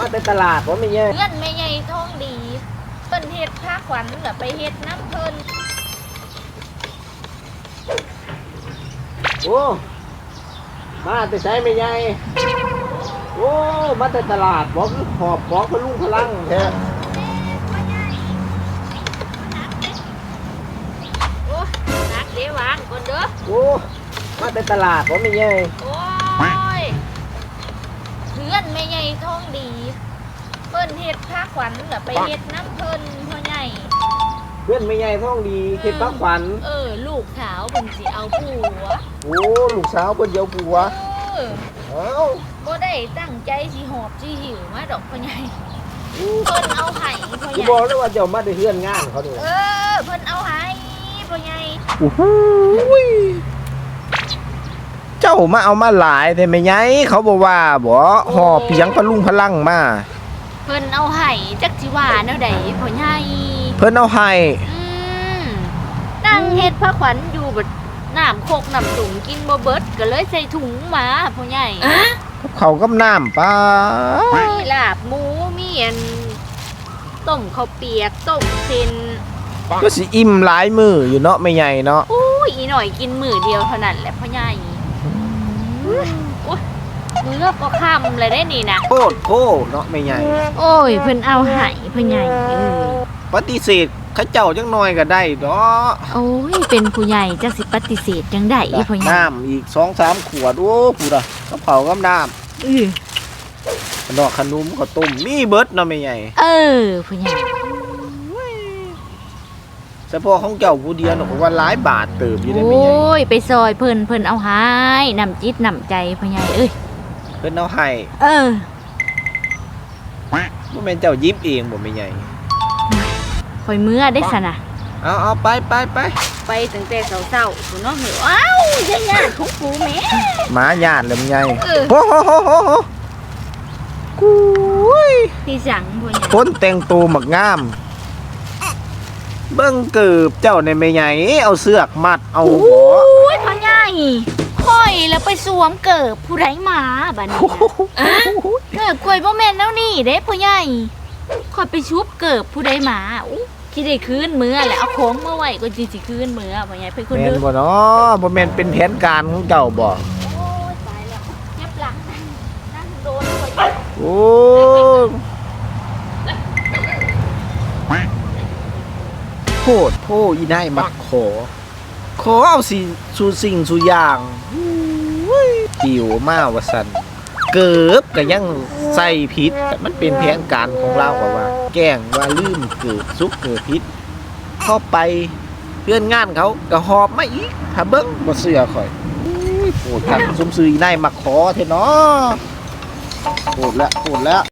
มาแต่ตลาดว่าไม่แย่เพื่อนแม่ใหญ่ท้องดีเพิ่นเฮ็ดผ้าขวัญเหรอไปเฮ็ดน้ำเพิ่นโอ้มาแต่ใช้ไม่ใหญ่โอ้มาแต่ตลาดบอกคือหอบบอกพลุงพลังแท้โอ้นักเดวางก่อนเด้อโอ้มาแต่ตลาดว่าไม่แย่โอ้ยเพื่อ นแม่ใหญ่ท้องดี เพิ่นเฮ็ดผ้าขวัญเหรอไปเฮ็ดน้ำเพิ่นพ่อใหญ่เพื่อนไม่ใหญ่ท้องดีเข็ดพักขวัญเออ ลูกสาวเพิ่นสิเอาผัวโอ้ลูกสาวเพิ่นเดียวผัวเออเอ้าบ่ได้ตั้งใจสิหอบสิหิวมาดอกพ่อใหญ่โอ้เพิ่นเอาให้พ่อใหกูญ่บอกเลยว่าเจ้ามาได้เฮือนงานเขาด้วยเออเพิ่นเอาให้พ่อใหญ่โอ้โหเจ้ามาเอามาหลายแต่ไม่ไงเขาบอกว่าบ่หอบเพียงพลุงพลังมาเพิ่นเอาให้จักสิว่าแนวใดพ่อใหญ่เพิ่นเอาให้อืมนั่งเฮ็ดผ้าขวัญอยู่บัดน้ำโคกน้ำตุงกินบ่เบิดก็เลยใส่ถุงมาพ่อใหญ่กับเขาวกับน้ำป้ามีลาบหมูมีอันต้มข้าวเปียกต้มเส้นก็สิอิ่มหลายมืออยู่เนาะไม่ใหญ่เนาะอุ้ยอีหน่อยกินมื้อเดียวเท่านั้นแหละพ่อใหญ่อุ้ย มื้อก็ค่ำเลยได้นี่นะโคตรโคเนาะไม่ใหญ่ โอ้ยเพิ่นเอาให้พ่อใหญ่เอ้ยปฏิเสธเขาเจ้าจังน้อยก็ได้ดอกโอ้ยเป็นผู้ใหญ่จักสิปฏิเสธจังได้อีพ่อใหญ่น้ำอีกสองสามขวด โอ้ผู้ดะกระเผากับน้อือำขนมขนมข้าวต้มมีเบิดเนาะไม่ใหญ่เออพ่อใหญ่เฉพาะของเจ้าผู้เดียวเนาะผมว่าหลายบาทเติบอยู่ได้ไม่โอ้ใหญ่ยไปซอยเพิ่นเพิ่นเอาให้นำจิตนำใจพ่อใหญ่เอ้ย เพิ่นเอาให้เออบ่แม่นเจ้ายิบเองบ่ไม่ใหญ่คอยเมื่อได้สนะเอาเอาไปไปไปไปตั้งแต่เช้าๆกูเนาะเหรออ้าวยัยาของกูแม่หมาญาติเลยไม่ใหญ่เออโอ้โหโหโหโหกุยที่สังพ่อใหญ่คนแต่งตัวหมักงาม เบิ่งเกิบเจ้าในไม่ใหญ่เอาเสือกมัดเอาโอ้บ่ยพ่อใหญ่่อยแล้วไปสวมเกิบผู้ใดมาบัดนี้นะเกิบคอยบ่แม่นแล้วนี่เด้พ่อใหญ่ค่อยไปชุบเกิบผู้ใดมาอู้ได้คืนมื้อแหละเอาของมาไหว้ก็สิสิคืนมื้อพ่อใหญ่เพิ่นคนแม่เด้นอบ่เนาะบ่แม่นเป็นแผนการของเจ้าบ่โอ้ยตายแล้วเจ็บหลังนั่งโดนพ่อใหญ่โอ้โพดโพอีนายมักขอ ขอเอาสิสู่สิ่งสู่อย่างอุ้ยจิ๋วมาว่าซั่นเกิบก็ยังใส่ผิดแต่มันเป็นแผนการของเราว่าว่า แกล้งว่าลืมเกิดซุกเกิดผิดเข้าไปเพื่อนงานเขาก็หอบมาอีกถ้าเบิ้งบ่เสือข่อยอุ้ยโหดคักสมซื้ออีนมักขอเท่เนาะโหดแล้วโหดแล้ว